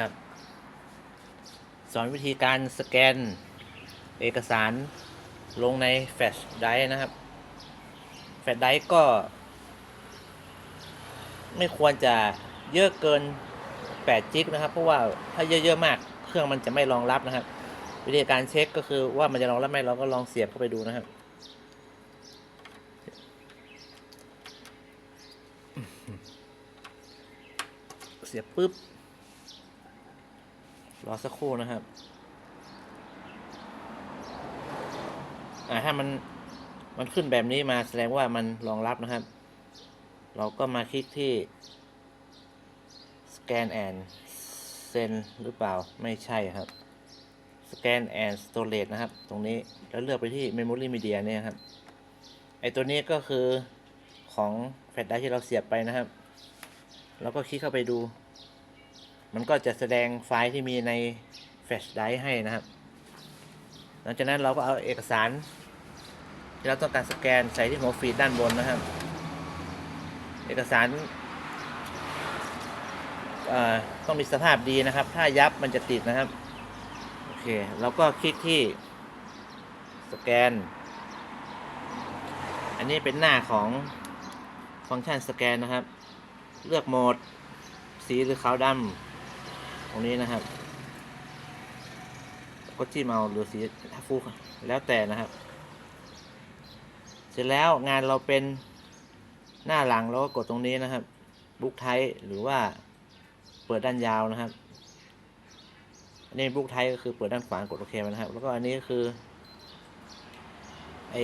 ครับ สอนวิธีการสแกนเอกสารลงในแฟลชไดรฟ์นะครับ แฟลชไดรฟ์ก็ ไม่ควรจะเยอะเกิน 8 จิกนะครับ เพราะว่าถ้าเยอะๆมากเครื่องมันจะไม่รองรับนะครับ วิธีการเช็คก็คือว่ามันจะรองรับไหมเราก็ลองเสียบเข้าไปดูนะครับเสียบปุ๊บ รอสักครู่นะครับ อ่าถ้ามันมันขึ้นแบบนี้มาแสดงว่ามันรองรับนะครับ เราก็มาคลิกที่ scan and send หรือเปล่าไม่ใช่ครับ scan and storage นะครับ ตรงนี้แล้วเลือกไปที่ memory media เนี่ยครับ ไอตัวนี้ก็คือของแฟลชไดรฟ์ที่เราเสียบไปนะครับเราก็คลิกเข้าไปดู มันก็จะแสดงไฟล์ที่มีในแฟลชไดรฟ์ให้นะครับ หลังจากนั้นเราก็เอาเอกสาร ที่เราต้องการสแกนใส่ที่หัวฟีดด้านบนนะครับ เอกสารต้องมีสภาพดีนะครับ ถ้ายับมันจะติดนะครับ โอเค เราก็คลิกที่สแกน อันนี้เป็นหน้าของฟังก์ชันสแกนนะครับ เลือกโหมด สีหรือขาวดำ รงนี้นะครับ ก็จิ้มเอาหรือสีทัฟูแล้วแต่นะครับ เสร็จแล้วงานเราเป็นหน้าหลังเราก็กดตรงนี้นะครับ บุ๊กไทหรือว่าเปิดด้านยาวนะครับอันนี้บุ๊กไทก็คือเปิดด้านขวากดโอเคนะครับ แล้วก็อันนี้ก็คือไอ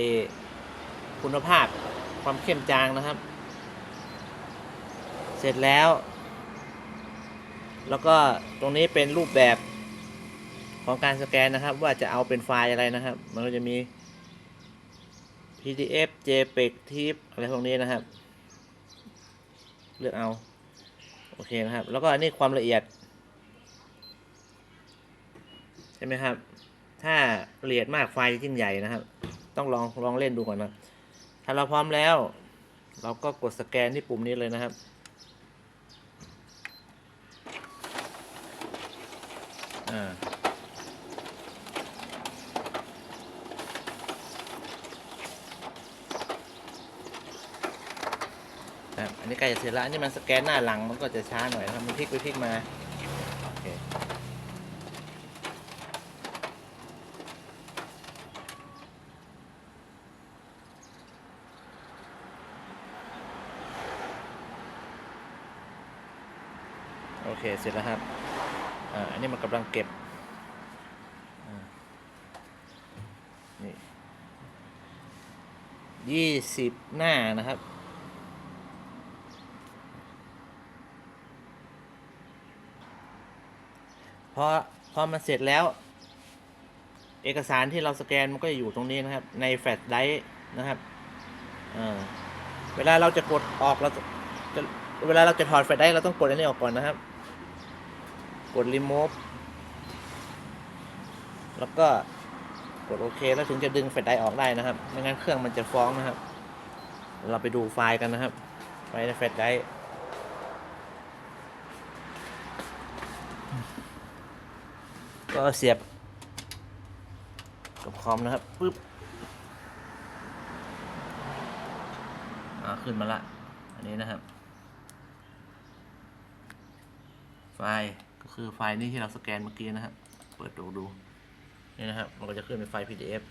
คุณภาพความเข้มจางนะครับ เสร็จแล้ว แล้วก็ตรงนี้เป็นรูปแบบของการสแกนนะครับ ว่าจะเอาเป็นไฟล์อะไรนะครับ มันก็จะมี PDF JPEG TIFF อะไรพวกนี้นะครับ เลือกเอา โอเคนะครับ แล้วก็อันนี้ความละเอียด ใช่ไหมครับ ถ้าละเอียดมากไฟล์ยิ่งใหญ่นะครับ ต้องลองลองเล่นดูก่อนนะ ถ้าเราพร้อมแล้ว เราก็กดสแกนที่ปุ่มนี้เลยนะครับ อ่า ครับอันนี้ใกล้จะเสร็จแล้วอันนี้มันสแกนหน้าหลังมันก็จะช้าหน่อยนะครับมันพลิกไปพลิกมาโอเคโอเค เสร็จแล้วครับ อันนี้มันกำลังเก็บนี่ยี่สิบหน้านะครับพอพอมันเสร็จแล้ว เอกสารที่เราสแกนมันก็จะอยู่ตรงนี้นะครับ ในแฟลชไดรฟ์นะครับเเวลาเราจะกดออกเราจะเวลาเราจะถอดแฟลชไดรฟ์เราต้องกดอันนี้ออกก่อนนะครับ กด remove แล้วก็กดโอเคแล้วถึงจะดึงแฟลชไดร์ออกได้นะครับ ไม่งั้นเครื่องมันจะฟ้องนะครับ เราไปดูไฟล์กันนะครับ ไฟล์ในแฟลชไดร์ก็เสียบ กับคอมนะครับปึ๊บอ่าขึ้นมาละ อันนี้นะครับ ไฟล์ ก็คือไฟล์นี้ที่เราสแกนเมื่อกี้นะครับ เปิดดูดูนี่นะครับ มันก็จะขึ้นเป็นไฟล์ PDF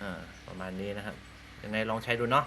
อ่าประมาณนี้นะครับยังไงลองใช้ดูเนาะ